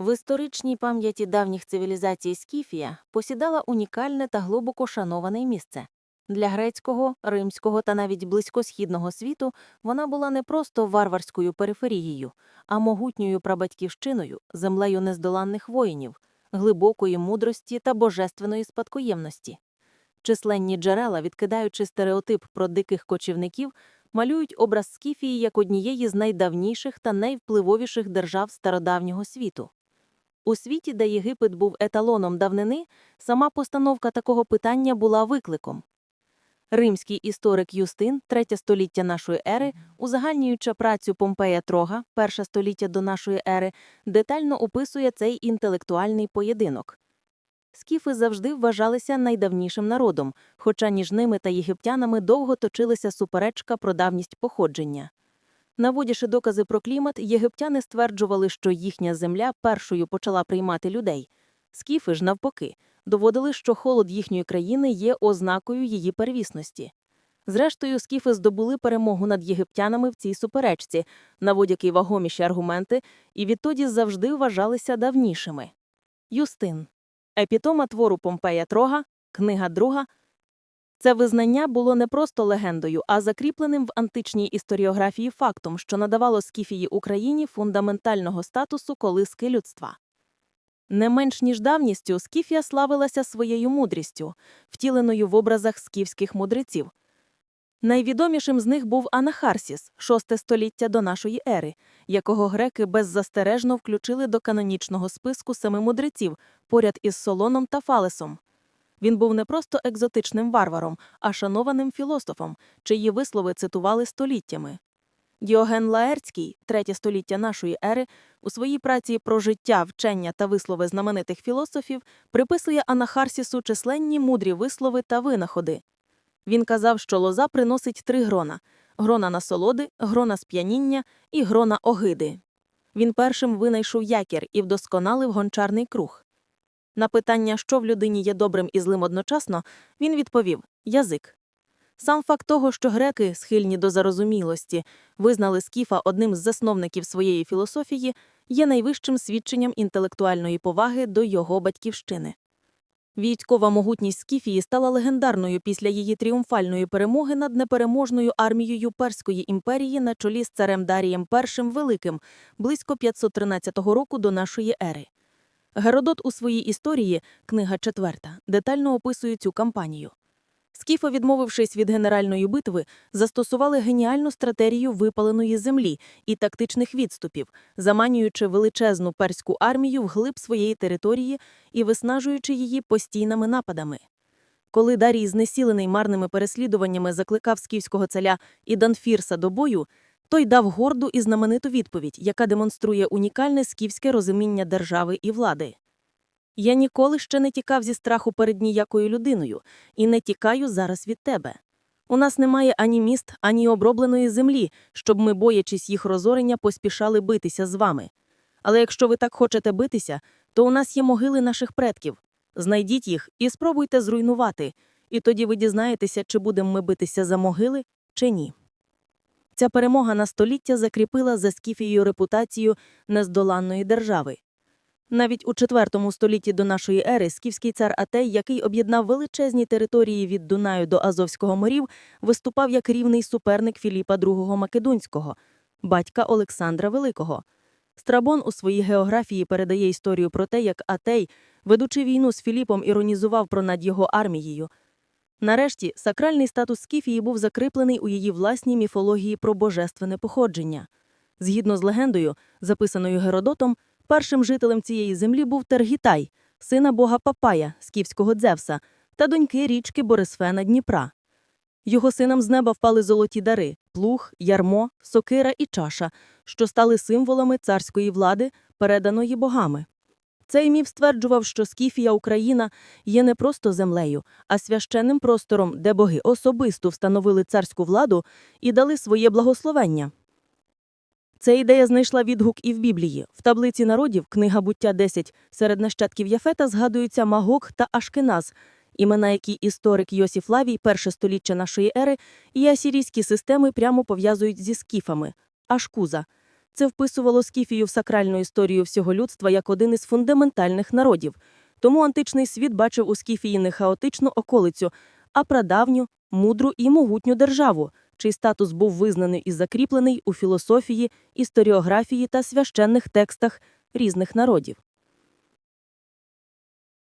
В історичній пам'яті давніх цивілізацій Скіфія посідала унікальне та глибоко шановане місце. Для грецького, римського та навіть близькосхідного світу вона була не просто варварською периферією, а могутньою прабатьківщиною, землею нездоланних воїнів, глибокої мудрості та божественної спадкоємності. Численні джерела, відкидаючи стереотип про диких кочівників, малюють образ Скіфії як однієї з найдавніших та найвпливовіших держав стародавнього світу. У світі, де Єгипет був еталоном давнини, сама постановка такого питання була викликом. Римський історик Юстин, третє століття нашої ери, узагальнюючи працю Помпея Трога, перше століття до нашої ери, детально описує цей інтелектуальний поєдинок. Скіфи завжди вважалися найдавнішим народом, хоча між ними та єгиптянами довго точилася суперечка про давність походження. Наводячи докази про клімат, єгиптяни стверджували, що їхня земля першою почала приймати людей. Скіфи ж, навпаки, доводили, що холод їхньої країни є ознакою її первісності. Зрештою, скіфи здобули перемогу над єгиптянами в цій суперечці, наводячи вагоміші аргументи, і відтоді завжди вважалися давнішими. Юстин. Епітома твору Помпея Трога, книга друга. Це визнання було не просто легендою, а закріпленим в античній історіографії фактом, що надавало Скіфії Україні фундаментального статусу колиски людства. Не менш ніж давністю Скіфія славилася своєю мудрістю, втіленою в образах скіфських мудреців. Найвідомішим з них був Анахарсіс, шосте століття до нашої ери, якого греки беззастережно включили до канонічного списку семи мудреців поряд із Солоном та Фалесом. Він був не просто екзотичним варваром, а шанованим філософом, чиї вислови цитували століттями. Діоген Лаерцький, третє століття нашої ери, у своїй праці про життя, вчення та вислови знаменитих філософів приписує Анахарсісу численні мудрі вислови та винаходи. Він казав, що лоза приносить три грона: грона насолоди, грона сп'яніння і грона огиди. Він першим винайшов якір і вдосконалив гончарний круг. На питання, що в людині є добрим і злим одночасно, він відповів язик. Сам факт того, що греки, схильні до зарозумілості, визнали Скіфа одним з засновників своєї філософії, є найвищим свідченням інтелектуальної поваги до його батьківщини. Військова могутність Скіфії стала легендарною після її тріумфальної перемоги над непереможною армією Перської імперії на чолі з царем Дарієм І Великим близько 513 року до нашої ери. Геродот у своїй історії, книга четверта, детально описує цю кампанію. Скіфи, відмовившись від генеральної битви, застосували геніальну стратегію випаленої землі і тактичних відступів, заманюючи величезну перську армію вглиб своєї території і виснажуючи її постійними нападами. Коли Дарій, знесілений марними переслідуваннями, закликав скіфського царя Іданфірса до бою, той дав горду і знамениту відповідь, яка демонструє унікальне скіфське розуміння держави і влади. Я ніколи ще не тікав зі страху перед ніякою людиною і не тікаю зараз від тебе. У нас немає ані міст, ані обробленої землі, щоб ми, боячись їх розорення, поспішали битися з вами. Але якщо ви так хочете битися, то у нас є могили наших предків. Знайдіть їх і спробуйте зруйнувати, і тоді ви дізнаєтеся, чи будемо ми битися за могили, чи ні. Ця перемога на століття закріпила за Скіфією репутацію нездоланної держави. Навіть у IV столітті до нашої ери скіфський цар Атей, який об'єднав величезні території від Дунаю до Азовського морів, виступав як рівний суперник Філіпа II Македонського, батька Олександра Великого. Страбон у своїй географії передає історію про те, як Атей, ведучи війну з Філіпом, іронізував про над його армією. Нарешті, сакральний статус Скіфії був закріплений у її власній міфології про божественне походження. Згідно з легендою, записаною Геродотом, Першим жителем цієї землі був Тергітай, сина бога Папая, скіфського Дзевса, та доньки річки Борисфена Дніпра. Його синам з неба впали золоті дари плуг, ярмо, сокира і чаша, що стали символами царської влади, переданої богами. Цей міф стверджував, що Скіфія Україна є не просто землею, а священним простором, де боги особисто встановили царську владу і дали своє благословення. Ця ідея знайшла відгук і в Біблії. В таблиці народів, книга буття 10, серед нащадків Яфета згадуються Магок та Ашкеназ, імена які історик Йосиф Лавій, перше століття нашої ери, і асірійські системи прямо пов'язують зі скіфами. Ашкуза. Це вписувало Скіфію в сакральну історію всього людства як один із фундаментальних народів. Тому античний світ бачив у Скіфії не хаотичну околицю, а прадавню, мудру і могутню державу, чий статус був визнаний і закріплений у філософії, історіографії та священних текстах різних народів.